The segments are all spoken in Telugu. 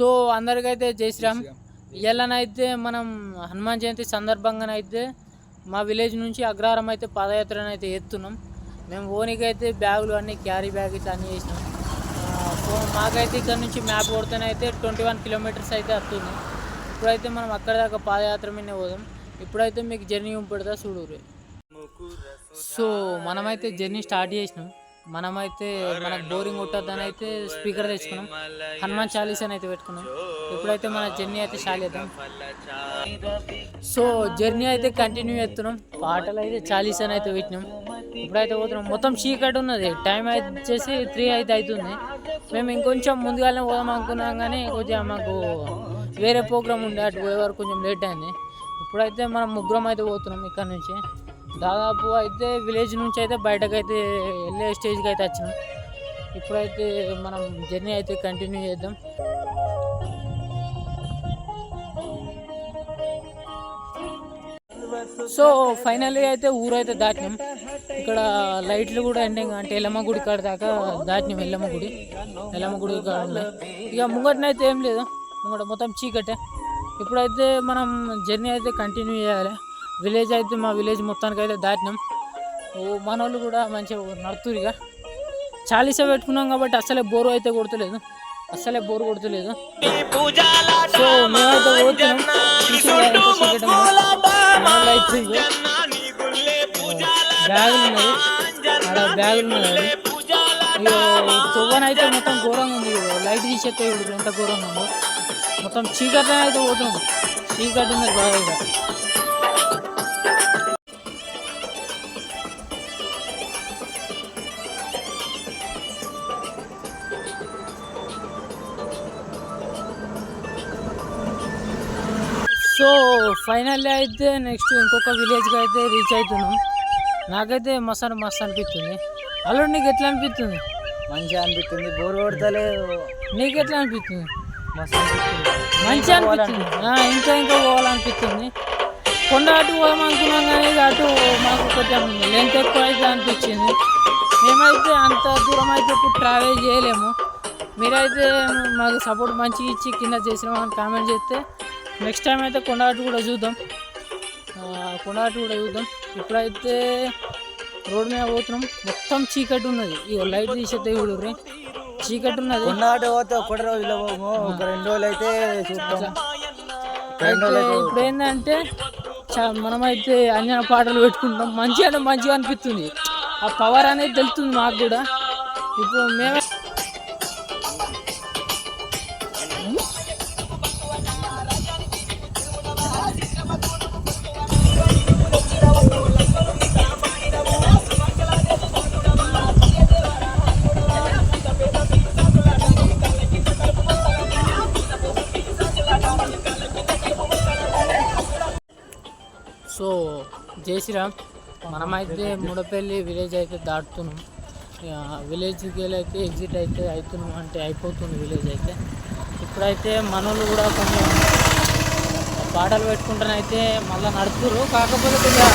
సో అందరికైతే జై శ్రీరామ్. ఇవాళనైతే మనం హనుమాన్ జయంతి సందర్భంగానైతే మా విలేజ్ నుంచి అగ్రహారం అయితే పాదయాత్రను అయితే ఎత్తున్నాం. మేము ఓనికి అయితే బ్యాగులు అన్నీ క్యారీ బ్యాగ్ ఇట్లా అన్నీ చేసినాం సో మాకైతే ఇక్కడ నుంచి మ్యాప్ కొడితేనైతే ట్వంటీ వన్ కిలోమీటర్స్ అయితే వస్తుంది ఇప్పుడైతే మనం అక్కడ దాకా పాదయాత్ర మీద పోదాం. ఇప్పుడైతే మీకు జర్నీ పెడతా చూడుర్రి సో మనమైతే జర్నీ స్టార్ట్ చేసినాం. మనమైతే మనకు బోరింగ్ కొట్టద్దని అయితే స్పీకర్ తెచ్చుకున్నాం. హనుమాన్ చాలీస్ అని అయితే పెట్టుకున్నాం. ఇప్పుడైతే మన జర్నీ అయితే స్టార్ట్ చేద్దాం. సో జర్నీ అయితే కంటిన్యూ చేస్తున్నాం. పాటలు అయితే చాలీస్ అని అయితే పెట్టినాం. ఇప్పుడైతే పోతున్నాం. మొత్తం చీకటి ఉన్నది. టైం అయితే వచ్చేసి త్రీ అయితే అవుతుంది. మేము ఇంకొంచెం ముందుగానే పోదాం అనుకున్నాం కానీ కొద్దిగా మాకు వేరే ప్రోగ్రామ్ ఉండే అటు పోయే వరకు కొంచెం లేట్ అయింది. ఇప్పుడైతే మనం ముగ్గురం అయితే పోతున్నాం ఇక్కడ నుంచి. దాదాపు అయితే విలేజ్ నుంచి అయితే బయటకు అయితే వెళ్ళే స్టేజ్కి అయితే వచ్చినాం. ఇప్పుడైతే మనం జర్నీ అయితే కంటిన్యూ చేద్దాం. సో ఫైనల్లీ అయితే ఊరైతే దాటినాం. ఇక్కడ లైట్లు కూడా ఎండింగ్ అంటే ఎల్లమ్మ గుడి కాడ దాకా దాటినాం ఎల్లమ్మ గుడి ఎల్లమ్మ గుడి కాడ ఇక ముంగటనైతే ఏం లేదు. ముంగట మొత్తం చీకటే. ఇప్పుడైతే మనం జర్నీ అయితే కంటిన్యూ చేయాలి. విలేజ్ అయితే మా విలేజ్ మొత్తానికి అయితే దాటినాం. ఓ మన వాళ్ళు కూడా మంచిగా నడుతురిగా చాలీసా పెట్టుకున్నాం కాబట్టి అసలే బోరు అయితే కొడతలేదు. అసలే బోరు కొడతలేదు. సో మేమైతే పోతున్నాం. బ్యాగులు ఉన్నాయి అక్కడ బ్యాగులు ఉన్నాయి ఇగో తువ్వనైతే మొత్తం ఘోరంగా ఉంది. లైట్ తీసేస్తే ఇప్పుడు ఎంత ఘోరంగా ఉందో. మొత్తం చీకటి అయితే పోతున్నాం. చీకటి ఉంది బాగా సో ఫైనల్లీ అయితే నెక్స్ట్ ఇంకొక విలేజ్కి అయితే రీచ్ అవుతున్నాం నాకైతే మస్తు మస్తు అనిపిస్తుంది. అలా నీకు ఎట్లా అనిపిస్తుంది? మంచిగా అనిపిస్తుంది. బోర్ కొడతలేదు. నీకు ఎట్లా అనిపిస్తుంది? మస్తు అనిపిస్తుంది. మంచిగా అనిపిస్తుంది. ఇంకా ఇంకా పోవాలనిపిస్తుంది. కొండ అటు పోదాం అనుకున్నాం కానీ అటు మాకు కొంచెం లెంత్ ఎక్కువ అయితే అనిపించింది. మేమైతే అంత దూరం అయితే ఇప్పుడు ట్రావెల్ చేయలేము. మీరైతే మాకు సపోర్ట్ మంచిగా ఇచ్చి కింద చేసినామని కామెంట్ చేస్తే నెక్స్ట్ టైం అయితే కొండగట్టు కూడా చూద్దాం. ఆ, కొండగట్టు కూడా చూద్దాం. ఇప్పుడైతే రోడ్ మీద పోతున్నాం. మొత్తం చీకటి ఉన్నది. ఇక లైట్ తీసేస్తే చూడరు చీకటి ఉన్నది. కొన్నాటి పోతే ఒకటి రోజులో పోము ఒక రెండు రోజులు అయితే రోజులు ఇప్పుడు ఏంటంటే మనమైతే అంజన పాటలు పెట్టుకుంటాం మంచిగా మంచిగా అనిపిస్తుంది. ఆ పవర్ అనేది తెలుస్తుంది మాకు కూడా. ఇప్పుడు మేమే చేసిరా? మనమైతే ముడపల్లి విలేజ్ అయితే దాటుతున్నాం. విలేజ్కి వెళ్ళి అయితే ఎగ్జిట్ అయితే అవుతున్నాం అంటే అయిపోతుంది విలేజ్ అయితే. ఇప్పుడైతే మనోళ్ళు కూడా కొంచెం పాటలు పెట్టుకుంటానైతే మళ్ళీ నడుపుతురు కాకపోతే కొద్దిగా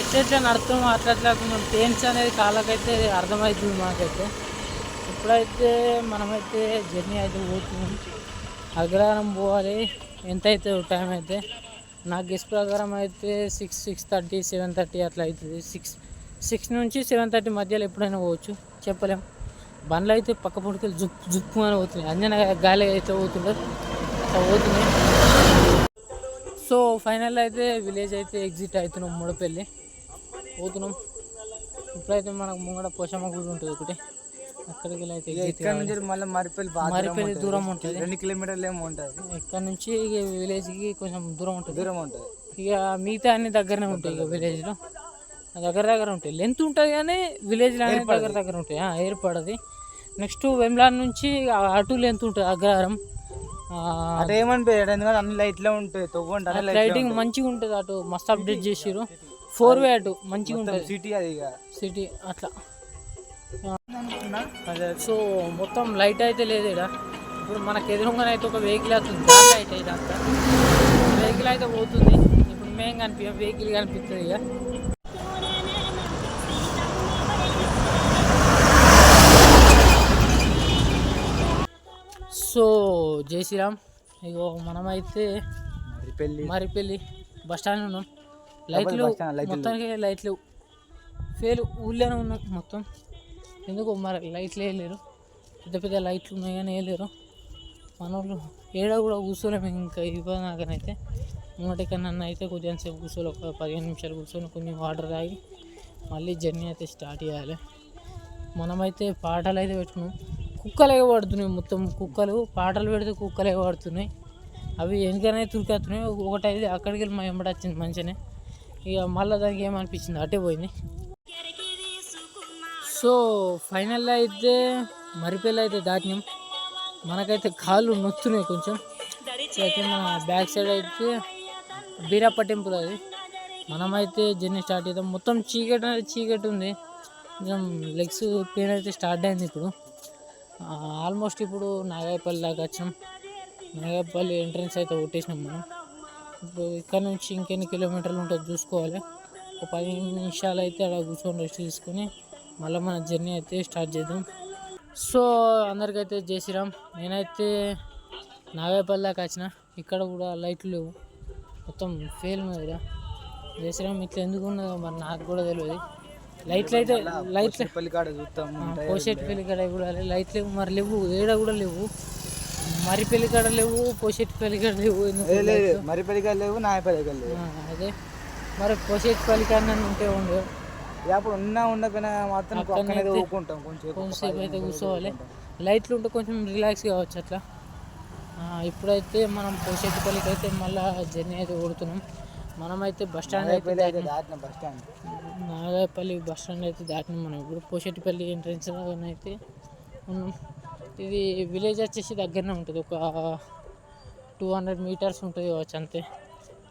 ఎట్లెట్లా నడుతున్నాం అట్లా అట్లా కొంచెం పెయిన్స్ అనేది కాళ్ళకైతే అర్థమవుతుంది మాకైతే. ఇప్పుడైతే మనమైతే జర్నీ అయితే పోతున్నాం. అగ్రహారం పోవాలి. ఎంత అవుతుంది టైం అయితే నా గెస్ ప్రకారం అయితే six six thirty seven thirty అట్లా అవుతుంది. సిక్స్ సిక్స్ నుంచి సెవెన్ థర్టీ మధ్యలో ఎప్పుడైనా పోవచ్చు చెప్పలేం. బండ్లు అయితే పక్క పొడికి జుక్కు జుక్కు అని పోతున్నాయి. అంజన గాలి అయితే పోతుండదు అట్లా పోతున్నాయి. సో ఫైనల్ అయితే విలేజ్ అయితే ఎగ్జిట్ అవుతున్నాం ముడపల్లి. పోతున్నాం. ఇప్పుడైతే మనకు ముంగడ పోషమ్మ గుడి ఉంటుంది ఒకటి. ఇక్కడ నుంచి మళ్ళీ మరిపల్లి మరిపల్లి దూరం ఉంటుంది. రెండు కిలోమీటర్లు ఏమో ఉంటుంది. ఇక్కడ నుంచి ఇక విలేజ్కి కొంచెం దూరం ఉంటుంది. దూరం ఉంటుంది. ఇక మిగతా అన్ని దగ్గరనే ఉంటాయి ఇక విలేజ్లో. దగ్గర దగ్గర ఉంటాయి. లెంత్ ఉంటుంది కానీ విలేజ్లో అనేది దగ్గర దగ్గర ఉంటాయి. ఏర్పడది. నెక్స్ట్ వెమ్లాడ్ నుంచి అటు లెంత్ ఉంటుంది అగ్రహారం. అటు ఏమనిపించదు ఎందుకంటే అన్ని లైట్లే ఉంటాయి. తొవ్వండి లైటింగ్ మంచిగా ఉంటుంది. అటు మస్తు అప్డేట్ చేసిరు ఫోర్ వే అటు మంచిగా ఉంటుంది. సిటీ అది ఇక. సిటీ అట్లా. సో మొత్తం లైట్ అయితే లేదు ఇక్కడ ఇప్పుడు మనకు ఎదురుగానే అయితే ఒక వెహికల్ దాని లైట్ అయితే అంతా. వెహికల్ అయితే పోతుంది. ఇప్పుడు మేము కనిపించాం వెహికల్ కనిపిస్తుంది ఇక సో జై శ్రీరామ్. ఇగో మనమైతే మరి పెళ్ళి మరిపల్లి బస్ స్టాండ్ ఉన్నాం. లైట్లు మొత్తానికి లైట్లు. ఫెయిల్ ఊళ్ళోనే ఉన్నాం మొత్తం. ఎందుకు మరి లైట్లు వేయలేరు. పెద్ద పెద్ద లైట్లు ఉన్నాయి కానీ వేయలేరు. మన వాళ్ళు ఏడ కూడా కూర్చోలేము ఇంకా ఇవ్వనాకనైతే మూటకి నన్ను అయితే కొంచెం సేపు కూర్చోలే ఒక పదిహేను నిమిషాలు కూర్చొని కొన్ని వాటర్ తాగి మళ్ళీ జర్నీ అయితే స్టార్ట్ చేయాలి. మనమైతే పాటలు అయితే పెట్టుకున్నాం. కుక్కలే పడుతున్నాయి మొత్తం. కుక్కలు పాటలు పెడితే కుక్కలే పడుతున్నాయి. అవి ఎందుకనే తురికేస్తున్నాయి. ఒకటైతే అక్కడికి వెళ్ళి మా వెంబడి వచ్చింది మంచిగానే. ఇక మళ్ళీ దానికి ఏమనిపించింది? అటే పోయింది. సో ఫైనల్లో అయితే మరిపల్లి అయితే దాటినాం. మనకైతే కాళ్ళు నొత్తున్నాయి కొంచెం. సో అయితే మన బ్యాక్ సైడ్ అయితే బీరప్ప టెంపుల్ అది. మనమైతే జర్నీ స్టార్ట్ చేద్దాం. మొత్తం చీకటి అనేది చీకటి ఉంది. కొంచెం లెగ్స్ పెయిన్ అయితే స్టార్ట్ అయింది ఇప్పుడు. ఆల్మోస్ట్ ఇప్పుడు నాగాయపల్లి దాకా వచ్చినాం. నాగాయపల్లి ఎంట్రన్స్ అయితే కొట్టేసినాం మనం. ఇప్పుడు ఇక్కడ నుంచి ఇంకెన్ని కిలోమీటర్లు ఉంటుందో చూసుకోవాలి. ఒక పది నిమిషాలు అయితే అలా కూర్చొని రెస్ట్ తీసుకొని మళ్ళీ మన జర్నీ అయితే స్టార్ట్ చేద్దాం. సో అందరికైతే జై శ్రీరామ్. నేనైతే నాగాయపల్లి దాకా వచ్చిన. ఇక్కడ కూడా లైట్లు లేవు. మొత్తం ఫెయిల్ ఉన్నది కదా. జై శ్రీరామ్ ఇట్లా ఎందుకు ఉన్నదో మరి నాకు కూడా తెలియదు. లైట్లు అయితే లైట్లు పెళ్ళి కాడ చూస్తాం పోషెట్ పెళ్ళి కాడ కూడా లేవు. మరి లేవు ఏడ కూడా లేవు. మరి పెళ్ళి కాడ లేవు పోషెట్ పెళ్ళి కాడ లేవు. ఎందుకు మరి పెళ్ళి కాడ లేవు నా పెళ్ళి కాడ లేవు అదే. మరి పోషెట్ పెళ్ళి కాడ ఉంటే ఉండు. ఇక అప్పుడు ఉన్నా ఉండకపోయినా మాత్రం ఏదో ఊకుంటాం కొంచెం కొంచెంసేపు అయితే కూర్చోవాలి. లైట్లు ఉంటే కొంచెం రిలాక్స్ కావచ్చు అట్లా. ఇప్పుడైతే మనం పోషెట్టిపల్లికి అయితే మళ్ళీ జర్నీ అయితే కొడుతున్నాం. మనమైతే బస్ స్టాండ్ అయితే దాటిన. Bus stand. Nagayapalli bus stand అయితే దాటినాం మనం ఇప్పుడు. పోషెట్టిపల్లి ఎంట్రన్స్ అయితే ఉన్నాం. ఇది విలేజ్ వచ్చేసి దగ్గరనే ఉంటుంది. ఒక టూ హండ్రెడ్ మీటర్స్ ఉంటుంది కావచ్చు అంతే.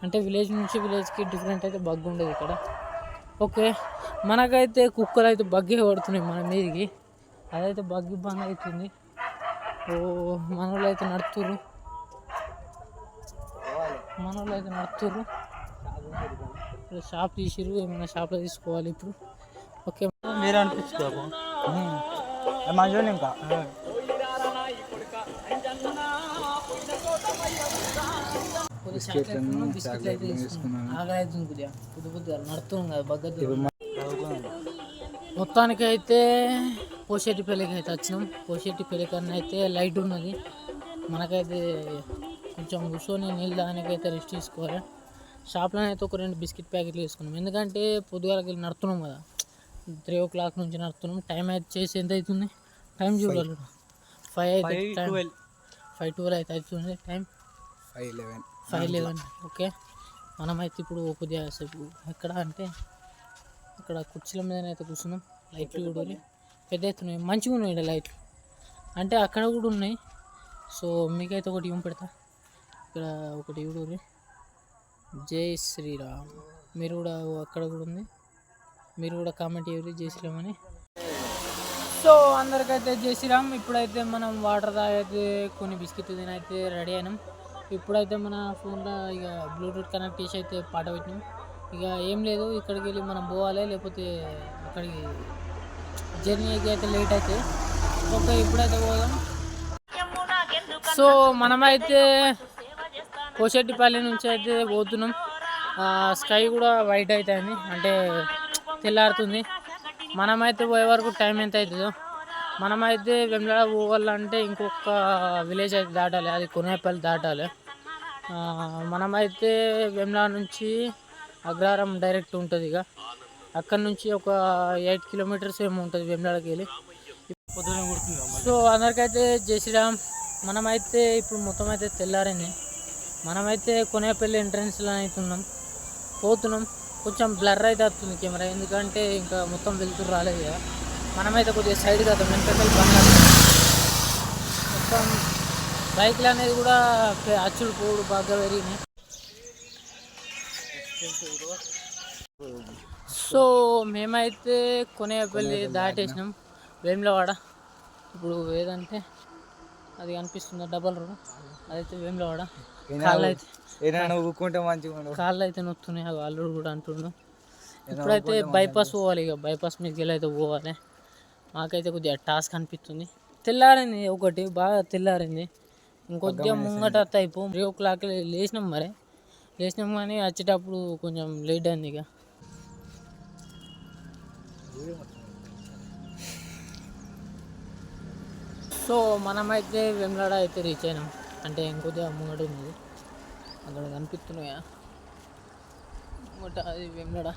అంటే విలేజ్ నుంచి విలేజ్కి డిఫరెంట్ అయితే బగ్ ఉండదు ఇక్కడ. ఓకే. మనకైతే కుక్కలు అయితే బగ్గే పడుతున్నాయి మన మీదకి. అదైతే బగ్ ఇబ్బంది అవుతుంది. ఓ మన వాళ్ళు అయితే నడుతుర్రు మన వాళ్ళు అయితే ఇప్పుడు షాప్ తీసిర్రు ఏమైనా షాప్లో తీసుకోవాలి ఇప్పుడు. ఓకే. మీరు అనిపించుకోకు మంచిగా ఇంకా? బిస్కెట్లు అయితే కొద్దిగా పొద్దు పొద్దుగా కదా బగ్గద్దు. మొత్తానికి అయితే పోషెట్టి పెళ్ళికి అయితే వచ్చినాం. పోషెట్టి పెళ్ళి కన్నా అయితే లైట్ ఉన్నది. మనకైతే కొంచెం కూర్చొని నీళ్ళు దానికి అయితే రెస్ట్ తీసుకోవాలి. షాప్లో అయితే ఒక రెండు బిస్కెట్ ప్యాకెట్లు తీసుకున్నాం ఎందుకంటే పొద్దుగాలకి వెళ్ళి నడుతున్నాం కదా. త్రీ ఓ క్లాక్ నుంచి నడుతున్నాం టైం అయితే చేసి ఎంత అవుతుంది? టైం చూడాలి. ఫైవ్ అయితే టైం. ఫైవ్ ట్వెల్వ్ అయితే అవుతుంది. Time. Five eleven. Five eleven okay? మనమైతే ఇప్పుడు కొద్దిగా సేపు ఎక్కడ అంటే అక్కడ కుర్చీల మీదనైతే కూర్చున్నాం. లైట్లు కూడా ఉన్నాయి. పెద్ద ఎత్తున ఉన్నాయి. మంచిగా ఉన్నాయి ఈడ లైట్లు. అంటే అక్కడ కూడా ఉన్నాయి. సో మీకైతే ఒకటి ఇవ్వం పెడతా. ఇక్కడ ఒకటి ఇవ్వడూరి జై శ్రీరామ్. మీరు కూడా అక్కడ కూడా ఉంది. మీరు కూడా కామెంట్ ఇవ్వరు జై శ్రీరామ్ అని. సో అందరికైతే జై శ్రీరామ్. ఇప్పుడైతే మనం వాటర్ తాగైతే కొన్ని బిస్కెట్ తినైతే రెడీ అయినాం. ఇప్పుడైతే మన ఫోన్లో ఇక బ్లూటూత్ కనెక్ట్ చేసి అయితే పాట పెట్టినాం. ఇక ఏం లేదు ఇక్కడికి వెళ్ళి మనం పోవాలి లేకపోతే అక్కడికి జర్నీకి అయితే లేట్ అయితే. ఓకే ఇప్పుడైతే పోదాం. సో మనమైతే కోసెట్టిపల్లి నుంచి అయితే పోతున్నాం. స్కై కూడా వైట్ అవుతుంది అంటే తెల్లారుతుంది. మనమైతే పోయే వరకు టైం ఎంత అవుతుందో. మనమైతే వెమ్లాడ పోవాలంటే ఇంకొక విలేజ్ అయితే దాటాలి అది కొనేపల్లి దాటాలి. మనమైతే వెమ్లాడ నుంచి అగ్రహారం డైరెక్ట్ ఉంటుంది ఇక. అక్కడ నుంచి ఒక ఎయిట్ కిలోమీటర్స్ ఏమో ఉంటుంది వెమ్లాడకి వెళ్ళి. సో అందరికైతే జై శ్రీరామ్. మనమైతే ఇప్పుడు మొత్తం అయితే తెల్లారింది. మనమైతే కొనేపల్లి ఎంట్రన్స్లో అవుతున్నాం పోతున్నాం. కొంచెం బ్లర్ అయితే వస్తుంది కెమెరా ఎందుకంటే ఇంకా మొత్తం వెళ్తురు రాలేదు కదా. మనమైతే కొద్దిగా సైడ్ కదా వెనకకి బంగారు మొత్తం బైక్లు అనేది కూడా అచ్చుడు పోడు బాగా పెరిగినాయి. సో మేమైతే కొనేపల్లి దాటేసినాం. వేములవాడ. ఇప్పుడు ఏదంటే అది కనిపిస్తుంది? Double road. అదైతే వేములవాడ. కాళ్ళు అయితే ఏదైనా ఊకుంటే మంచిగా కాళ్ళు అయితే నొత్తున్నాయి. అల్లుడు కూడా అంటుండు. ఇప్పుడైతే బైపాస్ పోవాలి ఇక బైపాస్ మీదకి వెళ్ళి అయితే పోవాలి. మాకైతే కొద్దిగా టాస్క్ అనిపిస్తుంది. తెల్లారింది ఒకటి. బాగా తెల్లారింది. ఇంకొద్దిగా ముంగట అయిపో త్రీ ఓ క్లాక్ లేచినాం మరి. లేచినాం కానీ వచ్చేటప్పుడు కొంచెం లేట్ అయింది ఇక. సో మనమైతే వెమ్లాడ అయితే రీచ్ అయినాం. అంటే ఇంకొద్దిగా ముంగట ఉన్నది. అక్కడ కనిపిస్తున్నాయా? ముంగట అది వెమ్లాడ.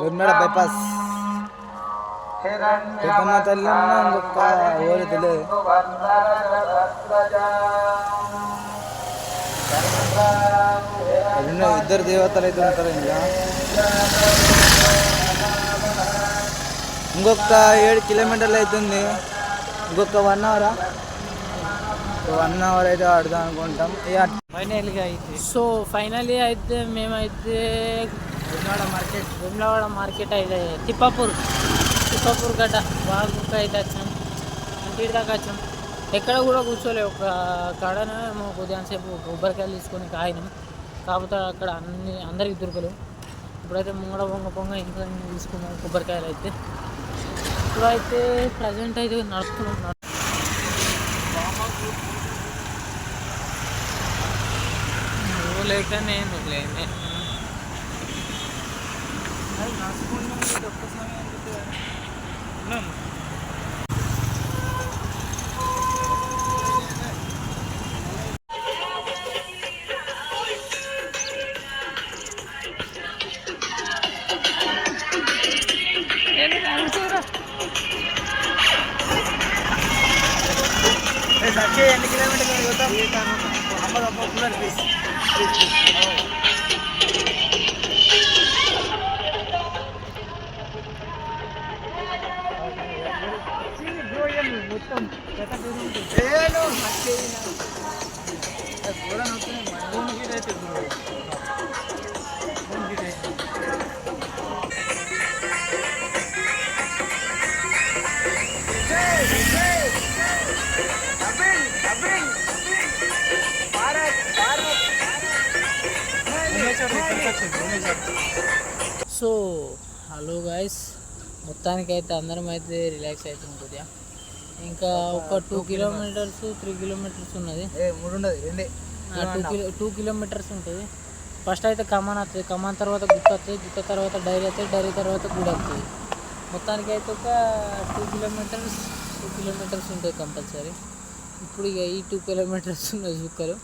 వెన్నడ బైపాస్ తల్లి ఇంకొక ఊరు తెలియదు రెండు ఇద్దరు దేవతలు అయితే ఉంటారు ఇంకా ఇంకొక ఏడు కిలోమీటర్లు అవుతుంది. ఇంకొక వన్ అవరా వన్ అవర్ అయితే ఆడదాం అనుకుంటాం. ఫైనల్గా అయితే. సో ఫైనల్లీ అయితే మేమైతే వెమ్లవాడ మార్కెట్ వెమ్లవాడ మార్కెట్ అయితే తిప్పాపూర్ తిప్పాపూర్ గడ్డ బాగా అయితే వచ్చినాం ఇంటి దాకా వచ్చినాం ఎక్కడ కూడా కూర్చోలే ఒక కాడనే మేము కొద్దిగా సేపు కొబ్బరికాయలు తీసుకొని కాయినాం కాకపోతే అక్కడ అన్ని అందరికి దొరకలేవు ఇప్పుడైతే ముంగడ పొంగ పొంగ ఇంకా తీసుకున్నాం కొబ్బరికాయలు అయితే. ఇప్పుడైతే ప్రజెంట్ అయితే నడుస్తున్నాం లేక నేను లేనే. ఎన్ని సో హలో గాయస్ మొత్తానికి అయితే అందరం అయితే రిలాక్స్ అవుతుంది కొద్దిగా. ఇంకా ఒక టూ కిలోమీటర్స్ త్రీ కిలోమీటర్స్ ఉన్నది. మూడు ఉండదు రెండే. టూ కిలో టూ కిలోమీటర్స్ ఉంటుంది. ఫస్ట్ అయితే కమాన్ వస్తుంది కమాన్ తర్వాత గుట్ట వస్తుంది గుట్ట తర్వాత డైరీ వస్తుంది డైరీ తర్వాత గుడి వస్తుంది మొత్తానికి అయితే ఒక టూ కిలోమీటర్స్ టూ కిలోమీటర్స్ ఉంటుంది కంపల్సరీ. ఇప్పుడు ఇక ఈ టూ కిలోమీటర్స్ ఉన్నాయి చుక్కలు.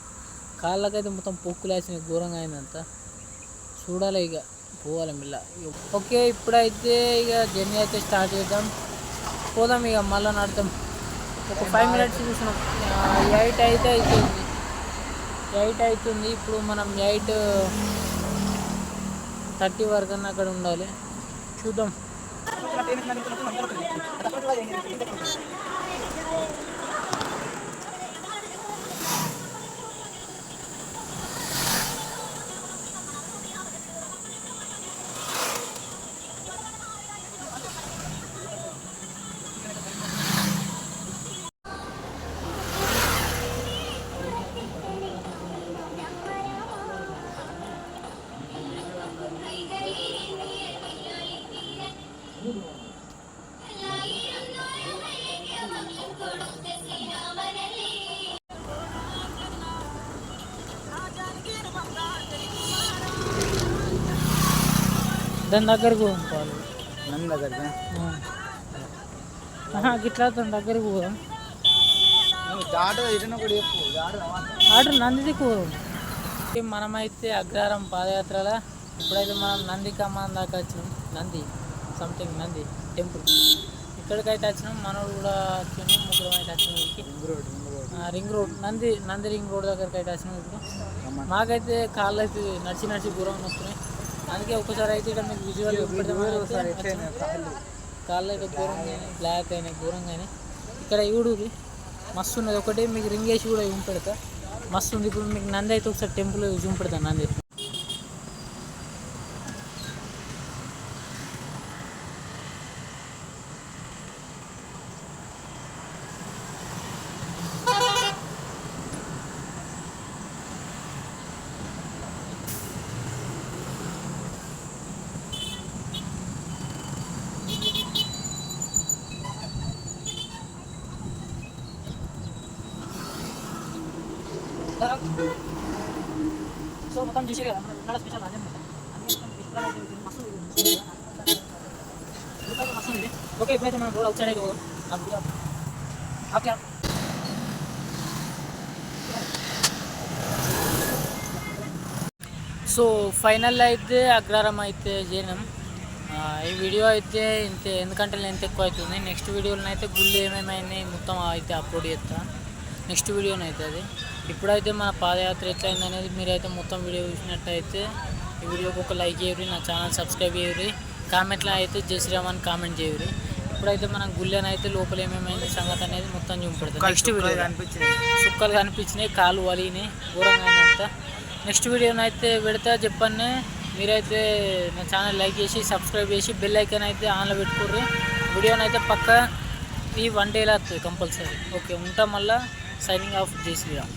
కాళ్ళకైతే మొత్తం పొక్కులు వేసినాయి. ఘోరంగా అయిందంతా. చూడాలి ఇక. పోవాలి మిల్ల. ఓకే ఇప్పుడైతే ఇక జర్నీ అయితే స్టార్ట్ చేద్దాం. పోదాం ఇక మళ్ళీ నడతాం ఒక ఫైవ్ మినిట్స్ చూసినాం. ఎయిట్ అయితే అవుతుంది ఎయిట్ అవుతుంది ఇప్పుడు మనం ఎయిట్ థర్టీ వరకు అన్న అక్కడ ఉండాలి. చూద్దాం. దాని దగ్గరకు పోదాం పాలు. నన్ను దగ్గర గిట్లా దాని దగ్గరకు పోదాం. ఆర్డర్ పోదాం. ఈ మనమైతే అగ్రహారం పాదయాత్రల ఇప్పుడైతే మనం నంది కమాన్ దాకా వచ్చినాం. నంది సంథింగ్ నంది టెంపుల్ ఇక్కడికైతే వచ్చినాం మనోడు కూడా వచ్చినాం ముగ్గురం అయితే వచ్చినాం రింగ్ రోడ్ రింగ్ రోడ్. ఆ, ring road Nandi Nandi ring road దగ్గరికి అయితే వచ్చినాం ఇప్పుడు. మాకైతే కాళ్ళు అయితే నడిచి నడిచి దూరం వస్తున్నాయి అందుకే ఒకసారి అయితే ఇక్కడ మీకు విజువల్ కాళ్ళు అయితే ఘోరంగా అయినాయి బ్లాక్ అయినాయి ఘోరంగా అయినాయి ఇక్కడ ఈడుది మస్తు ఉన్నది. ఒకటి మీకు రింగ్ వేసి కూడా చూపెడతా మస్తు ఉంది. ఇప్పుడు మీకు నంది అయితే ఒకసారి టెంపుల్ చూపెడతా నంది. సో మొత్తం చూసి కదా మన స్పెషల్ అదే మొత్తం అయితే ఓకే ఇప్పుడైతే మనం రోడ్ అవుట్ సైడ్ అయితే ఓకే సో ఫైనల్ అయితే అగ్రారం అయితే చేయడం ఈ వీడియో అయితే ఇంత ఎందుకంటే లెంత్ ఎక్కువ అవుతుంది. నెక్స్ట్ వీడియోలో అయితే గుళ్ళు ఏమేమైనాయి మొత్తం అయితే అప్లోడ్ చేస్తాను నెక్స్ట్ వీడియోనైతే అది. ఇప్పుడైతే మన పాదయాత్ర ఎట్లయింది అనేది మీరైతే మొత్తం వీడియో చూసినట్టయితే ఈ వీడియోకి ఒక లైక్ చేయరు నా ఛానల్ సబ్స్క్రైబ్ చేయరు కామెంట్లో అయితే జై శ్రీరామ్ అని కామెంట్ చేయరు ఇప్పుడైతే మనం గుళ్ళని అయితే లోపల ఏమేమైంది సంగతి అనేది మొత్తం చూపెడతాం నెక్స్ట్ వీడియో అనిపించింది సుక్కలు కనిపించినాయి. కాలు వలిగినాయి ఘోరంగా అంతా నెక్స్ట్ వీడియోని అయితే పెడతా చెప్పండి మీరైతే నా ఛానల్ లైక్ చేసి సబ్స్క్రైబ్ చేసి బెల్ ఐకాన్ అయితే ఆన్లో పెట్టుకోర్రి. వీడియోని అయితే పక్క ఈ వన్ డేలో వస్తుంది కంపల్సరీ. ఓకే ఉంటాం మళ్ళీ. సైనింగ్ ఆఫ్ జై శ్రీరామ్